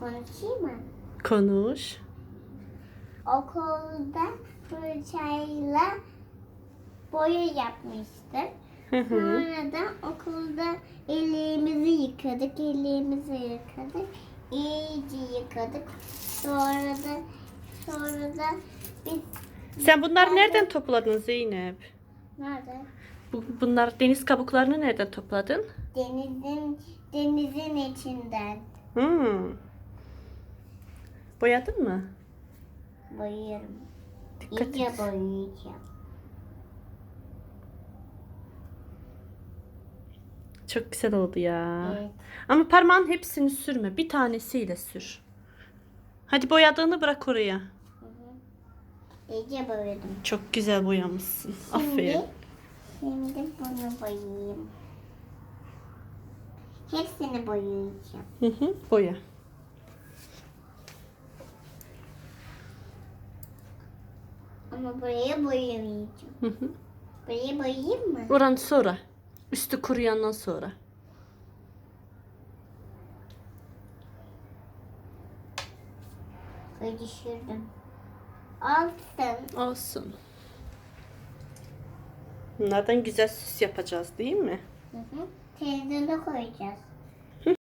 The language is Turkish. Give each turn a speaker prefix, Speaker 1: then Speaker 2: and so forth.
Speaker 1: Konuşayım mı?
Speaker 2: Konuş.
Speaker 1: Okulda fırçayla boya yapmıştık. Sonra da okulda ellerimizi yıkadık, ellerimizi yıkadık. İyice yıkadık. Sonra da sonra da biz
Speaker 2: Sen bunları nereden topladın Zeynep?
Speaker 1: nerede?
Speaker 2: Bu, bunlar deniz kabuklarını nereden topladın?
Speaker 1: Denizin denizin içinden
Speaker 2: Hmm. Boyadın mı?
Speaker 1: boyuyorum.
Speaker 2: Dikkat
Speaker 1: İyice
Speaker 2: et.
Speaker 1: boyayacağım.
Speaker 2: Çok güzel oldu ya.
Speaker 1: Evet.
Speaker 2: Ama parmağın hepsini sürme. Bir tanesiyle sür. Hadi boyadığını bırak oraya.
Speaker 1: İyice boyadım.
Speaker 2: Çok güzel boyamışsın. Aferin.
Speaker 1: Şimdi, şimdi bunu boyayayım. Hepsini boyayacağım.
Speaker 2: Hı hı, boya.
Speaker 1: Ama buraya boyamayacağım.
Speaker 2: Hı hı.
Speaker 1: Buraya boyayayım mı?
Speaker 2: Oranı sonra. Üstü kuruyandan sonra.
Speaker 1: Böyle düşürdüm. Altın.
Speaker 2: Olsun. Bunlardan güzel süs yapacağız değil mi?
Speaker 1: Hı hı. Televizyona koyacağız.